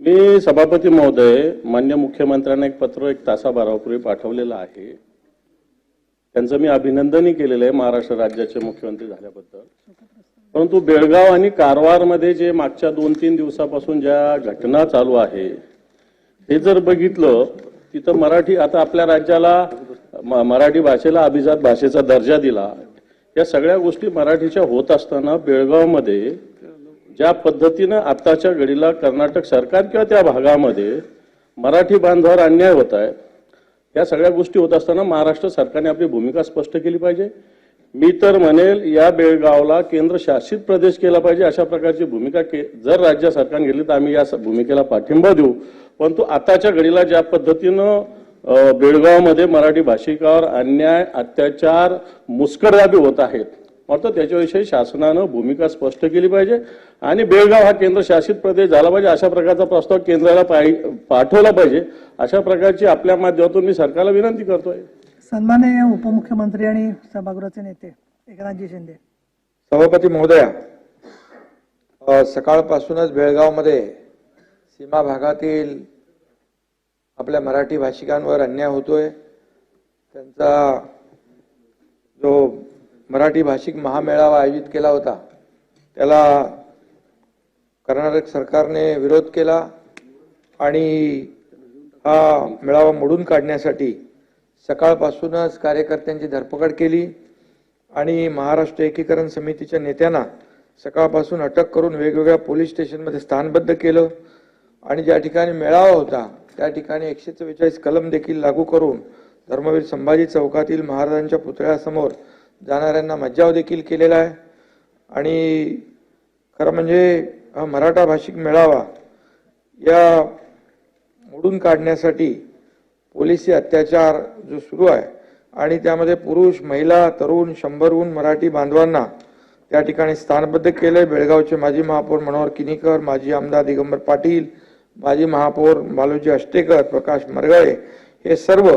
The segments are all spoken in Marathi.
मी सभापती महोदय मान्य मुख्यमंत्र्यांना एक पत्र एक तासाभरापूर्वी पाठवलेलं आहे. त्यांचं मी अभिनंदनही केलेलं आहे महाराष्ट्र राज्याचे मुख्यमंत्री झाल्याबद्दल. परंतु बेळगाव आणि कारवारमध्ये जे मागच्या दोन तीन दिवसापासून ज्या घटना चालू आहे हे जर बघितलं तिथं मराठी आता आपल्या राज्याला मराठी भाषेला अभिजात भाषेचा दर्जा दिला. या सगळ्या गोष्टी मराठीच्या होत असताना बेळगावमध्ये ज्या पद्धतीनं आत्ताच्या घडीला कर्नाटक सरकार किंवा त्या भागामध्ये मराठी बांधवावर अन्याय होत आहे या सगळ्या गोष्टी होत असताना महाराष्ट्र सरकारने आपली भूमिका स्पष्ट केली पाहिजे. मी तर म्हणेल या बेळगावला केंद्र शासित प्रदेश केला पाहिजे अशा प्रकारची भूमिका के जर राज्य सरकारने घेतली तर आम्ही या स- भूमिकेला पाठिंबा देऊ. परंतु आताच्या घडीला ज्या पद्धतीनं बेळगावमध्ये मराठी भाषिकावर अन्याय अत्याचार मुस्कटदाबी होत आहेत मात्र त्याच्याविषयी शासनानं भूमिका स्पष्ट केली पाहिजे आणि बेळगाव हा केंद्र शासित प्रदेश झाला पाहिजे अशा प्रकारचा प्रस्ताव केंद्राला पाहि- पाठवला पाहिजे. अशा प्रकारची आपल्या माध्यमातून मी सरकारला विनंती करतोय. सन्माननीय उपमुख्यमंत्री आणि सभागृहाचे नेते एकनाथजी शिंदे. सभापती महोदया सकाळपासूनच बेळगावमध्ये सीमा भागातील आपल्या मराठी भाषिकांवर अन्याय होतोय. त्यांचा जो मराठी भाषिक महामेळावा आयोजित केला होता. त्याला कर्नाटक सरकारने विरोध केला आणि हा मेळावा मोडून काढण्यासाठी सकाळपासूनच कार्यकर्त्यांची धरपकड केली आणि महाराष्ट्र एकीकरण समितीच्या नेत्यांना सकाळपासून अटक करून वेगवेगळ्या पोलीस स्टेशनमध्ये स्थानबद्ध केलं आणि ज्या ठिकाणी मेळावा होता त्या ठिकाणी एकशे चव्वेचाळीस कलम देखील लागू करून धर्मवीर संभाजी चौकातील महाराजांच्या पुतळ्यासमोर जाणाऱ्यांना मज्जाव देखील केलेला आहे. आणि खरं म्हणजे हा मराठा भाषिक मेळावा या मोडून काढण्यासाठी पोलिसी अत्याचार जो सुरू आहे आणि त्यामध्ये पुरुष महिला तरुण शंभरहून मराठी बांधवांना त्या ठिकाणी स्थानबद्ध केले बेळगावचे माजी महापौर मनोहर किनीकर माजी आमदार दिगंबर पाटील माजी महापौर बालूजी अष्टेकर प्रकाश मरगळे हे सर्व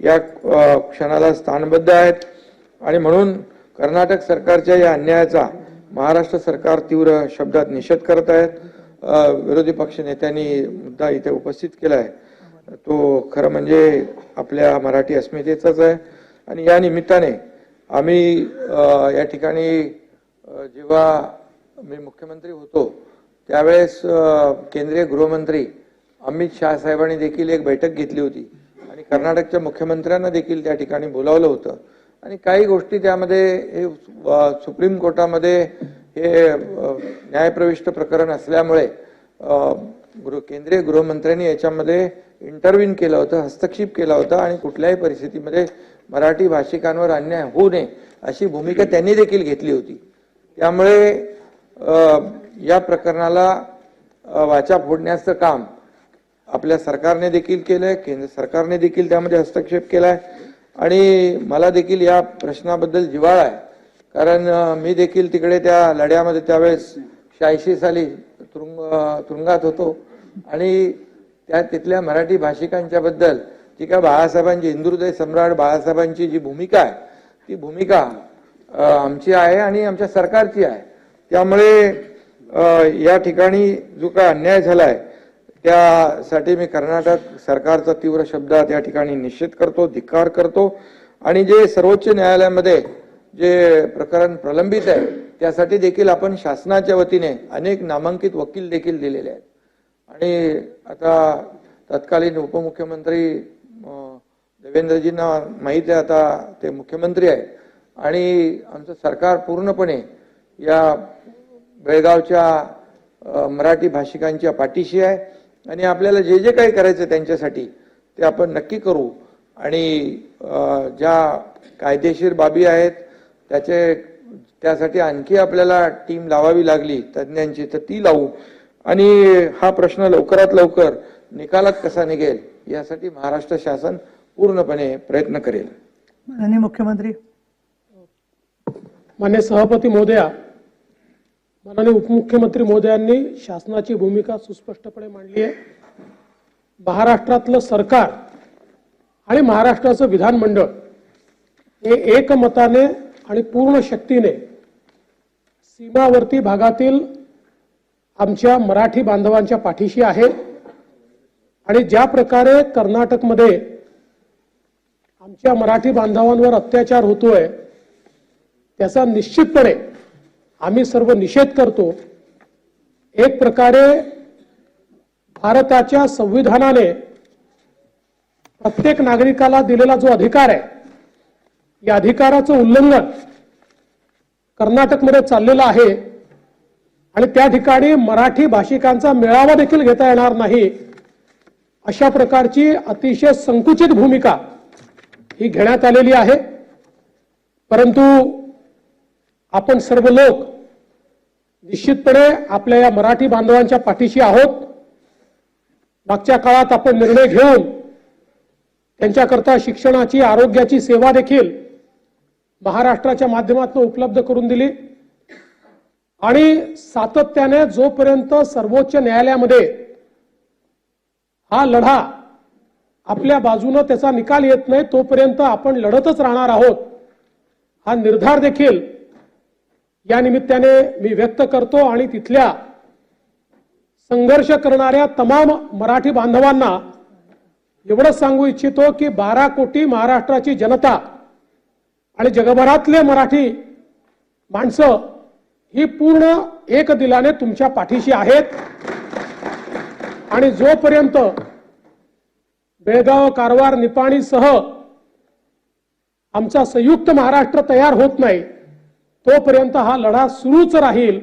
या क्षणाला स्थानबद्ध आहेत. आणि म्हणून कर्नाटक सरकारच्या या अन्यायाचा महाराष्ट्र सरकार तीव्र शब्दात निषेध करत आहेत. विरोधी पक्ष नेत्यांनी मुद्दा इथे उपस्थित केला आहे. तो खरं म्हणजे आपल्या मराठी अस्मितेचाच आहे. आणि या निमित्ताने आम्ही या ठिकाणी जेव्हा मी मुख्यमंत्री होतो त्यावेळेस केंद्रीय गृहमंत्री अमित शाह साहेबांनी देखील एक बैठक घेतली होती. आणि कर्नाटकच्या मुख्यमंत्र्यांना देखील त्या ठिकाणी बोलावलं होतं. आणि काही गोष्टी त्यामध्ये हे सुप्रीम कोर्टामध्ये हे न्यायप्रविष्ट प्रकरण असल्यामुळे गृह केंद्रीय गृहमंत्र्यांनी याच्यामध्ये इंटरव्हीन केलं होतं हस्तक्षेप केला होता आणि कुठल्याही परिस्थितीमध्ये मराठी भाषिकांवर अन्याय होऊ नये अशी भूमिका त्यांनी देखील घेतली होती. त्यामुळे या प्रकरणाला वाचा फोडण्याचं काम आपल्या सरकारने देखील केलंय केंद्र सरकारने देखील त्यामध्ये हस्तक्षेप केलाय. आणि मला देखील या प्रश्नाबद्दल जिव्हाळा आहे. कारण मी देखील तिकडे त्या लढ्यामध्ये त्यावेळेस शहाऐंशी साली तुरुंग तुरुंगात होतो. आणि त्या तिथल्या मराठी भाषिकांच्या बद्दल जी काय बाळासाहेबांची हिंदुहृदय सम्राट बाळासाहेबांची जी भूमिका आहे ती भूमिका आमची आहे आणि आमच्या सरकारची आहे. त्यामुळे या ठिकाणी जो काय अन्याय झाला आहे त्यासाठी मी कर्नाटक सरकारचा तीव्र शब्दात या ठिकाणी निश्चित करतो धिक्कार करतो. आणि जे सर्वोच्च न्यायालयामध्ये जे प्रकरण प्रलंबित आहे त्यासाठी देखील आपण शासनाच्या वतीने अनेक नामांकित वकील देखील दिलेले आहेत. आणि आता तत्कालीन उपमुख्यमंत्री देवेंद्रजींना माहीत आहे आता ते मुख्यमंत्री आहेत. आणि आमचं सरकार पूर्णपणे या बेळगावच्या मराठी भाषिकांच्या पाठीशी आहे. आणि आपल्याला जे जे काही करायचं त्यांच्यासाठी ते आपण नक्की करू. आणि ज्या कायदेशीर बाबी आहेत त्याचे त्यासाठी आणखी आपल्याला टीम लावावी लागली तज्ज्ञांची तर ती लावू. आणि हा प्रश्न लवकरात लवकर निकालात कसा निघेल यासाठी महाराष्ट्र शासन पूर्णपणे प्रयत्न करेल. माननीय मुख्यमंत्री. मान्य सभापती महोदया माननीय उपमुख्यमंत्री महोदयांनी शासनाची भूमिका सुस्पष्टपणे मांडली आहे. महाराष्ट्रातलं सरकार आणि महाराष्ट्राचं विधानमंडळ हे एकमताने आणि पूर्ण शक्तीने सीमावर्ती भागातील आमच्या मराठी बांधवांच्या पाठीशी आहे. आणि ज्या प्रकारे कर्नाटकमध्ये आमच्या मराठी बांधवांवर अत्याचार होतोय त्याचा निश्चितपणे आम्ही सर्व निषेध करतो. एक प्रकारे भारताच्या संविधानाने प्रत्येक नागरिकाला दिलेला जो अधिकार आहे या अधिकाराचं उल्लंघन कर्नाटकमध्ये चाललेलं आहे आणि त्या ठिकाणी मराठी भाषिकांचा मेळावा देखील घेता येणार नाही अशा प्रकारची अतिशय संकुचित भूमिका ही घेण्यात आलेली आहे. परंतु आपण सर्व लोक निश्चितपणे आपल्या या मराठी बांधवांच्या पाठीशी आहोत. मागच्या काळात आपण निर्णय घेऊन त्यांच्याकरता शिक्षणाची आरोग्याची सेवा देखील महाराष्ट्राच्या माध्यमातून उपलब्ध करून दिली. आणि सातत्याने जोपर्यंत सर्वोच्च न्यायालयामध्ये हा लढा आपल्या बाजूनं त्याचा निकाल येत नाही तोपर्यंत आपण लढतच राहणार आहोत. हा निर्धार देखील या निमित्ताने मी व्यक्त करतो आणि तिथल्या संघर्ष करणाऱ्या तमाम मराठी बांधवांना एवढंच सांगू इच्छितो की बारा कोटी महाराष्ट्राची जनता आणि जगभरातले मराठी माणसं ही पूर्ण एक दिलाने तुमच्या पाठीशी आहेत. आणि जोपर्यंत बेळगाव कारवार निपाणीसह आमचा संयुक्त महाराष्ट्र तयार होत नाही तोपर्यंत हा लढा सुरूच राहील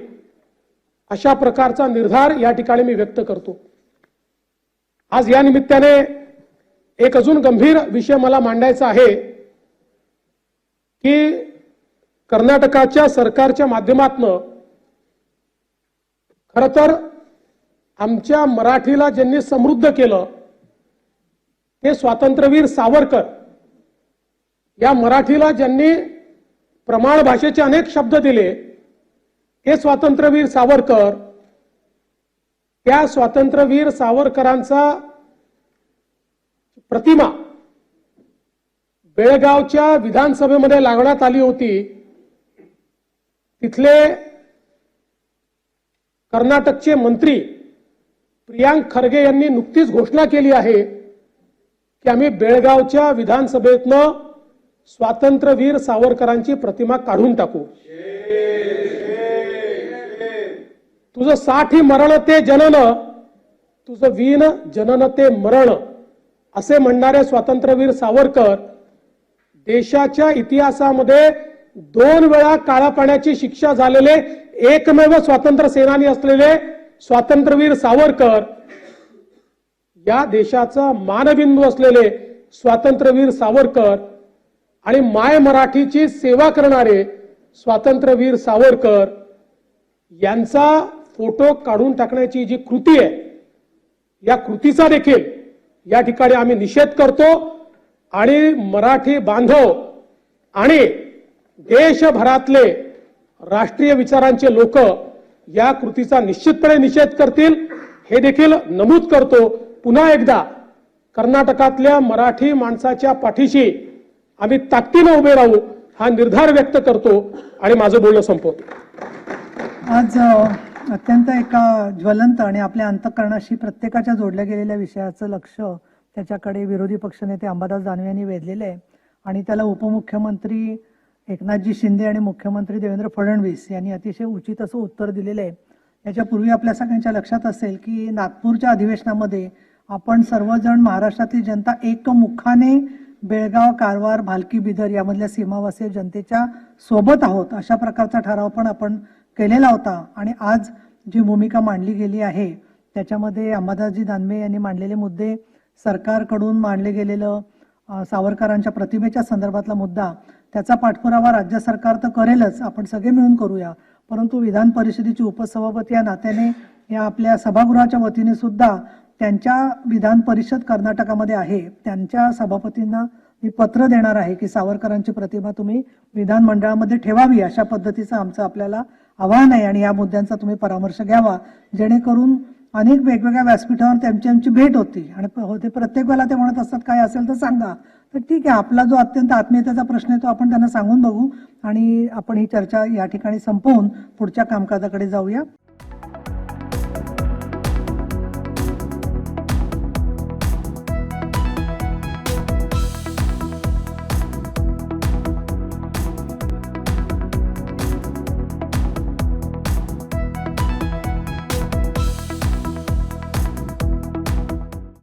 अशा प्रकारचा निर्धार या ठिकाणी मी व्यक्त करतो. आज या निमित्ताने एक अजून गंभीर विषय मला मांडायचा आहे की कर्नाटकाच्या सरकारच्या माध्यमातनं खर तर आमच्या मराठीला ज्यांनी समृद्ध केलं ते स्वातंत्र्यवीर सावरकर या मराठीला ज्यांनी प्रमाण भाषेचे अनेक शब्द दिले. हे स्वातंत्र्यवीर सावरकर त्या स्वातंत्र्यवीर सावरकरांचा प्रतिमा बेळगावच्या विधानसभेमध्ये लागण्यात आली होती. तिथले कर्नाटकचे मंत्री प्रियांक खरगे यांनी नुकतीच घोषणा केली आहे की आम्ही बेळगावच्या विधानसभेतनं स्वातंत्र्यवीर सावरकरांची प्रतिमा काढून टाकू. तुझं साठी मरण ते जनन. तुझं वीण जनन ते मरण. असे म्हणणारे स्वातंत्र्यवीर सावरकर देशाच्या इतिहासामध्ये दोन वेळा काळा पाण्याची शिक्षा झालेले एकमेव स्वातंत्र्य सेनानी असलेले स्वातंत्र्यवीर सावरकर या देशाचा मानबिंदू असलेले स्वातंत्र्यवीर सावरकर आणि माय मराठीची सेवा करणारे स्वातंत्र्यवीर सावरकर यांचा फोटो काढून टाकण्याची जी कृती आहे या कृतीचा देखील या ठिकाणी आम्ही निषेध करतो. आणि मराठी बांधव आणि देशभरातले राष्ट्रीय विचारांचे लोक या कृतीचा निश्चितपणे निषेध करतील. हे देखील नमूद करतो. पुन्हा एकदा कर्नाटकातल्या मराठी माणसाच्या पाठीशी आम्ही ताकदीनं उभे राहू हा निर्धार व्यक्त करतो आणि माझं बोलणं संपवतो. आज अत्यंत एका ज्वलंत आणि आपल्या अंतकरणाशी प्रत्येकाच्या जोडल्या गेलेल्या विषयाचं लक्ष त्याच्याकडे विरोधी पक्षनेते अंबादास दानवे यांनी वेधलेलं आहे. आणि त्याला उपमुख्यमंत्री एकनाथजी शिंदे आणि मुख्यमंत्री देवेंद्र फडणवीस यांनी अतिशय उचित असं उत्तर दिलेलं आहे. याच्यापूर्वी आपल्या सगळ्यांच्या लक्षात असेल की नागपूरच्या अधिवेशनामध्ये आपण सर्वजण महाराष्ट्रातली जनता एकमुखाने बेळगाव कारवार भालकी बिदर यामधल्या सीमावासीय जनतेच्या सोबत आहोत. अशा प्रकारचा ठराव पण आपण केलेला होता आणि आज जी भूमिका मांडली गेली आहे त्याच्यामध्ये अंबादासजी दानवे यांनी मांडलेले मुद्दे सरकारकडून मांडले गेलेलं सावरकरांच्या प्रतिमेच्या संदर्भातला मुद्दा त्याचा पाठपुरावा राज्य सरकार तर करेलच आपण सगळे मिळून करूया. परंतु विधान परिषदेची उपसभापती या नात्याने या आपल्या सभागृहाच्या वतीने सुद्धा त्यांच्या विधान परिषद कर्नाटकामध्ये आहे त्यांच्या सभापतींना मी पत्र देणार आहे की सावरकरांची प्रतिमा तुम्ही विधानमंडळामध्ये ठेवावी अशा पद्धतीचं आमचं आपल्याला आव्हान आहे आणि या मुद्द्यांचा तुम्ही परामर्श घ्यावा. जेणेकरून अनेक वेगवेगळ्या व्यासपीठावर त्यांची आमची भेट होती. आणि होते प्रत्येक वेळेला ते म्हणत असतात काय असेल तर सांगा. तर ठीक आहे आपला जो अत्यंत आत्मीयतेचा प्रश्न आहे तो आपण त्यांना सांगून बघू आणि आपण ही चर्चा या ठिकाणी संपवून पुढच्या कामकाजाकडे जाऊया.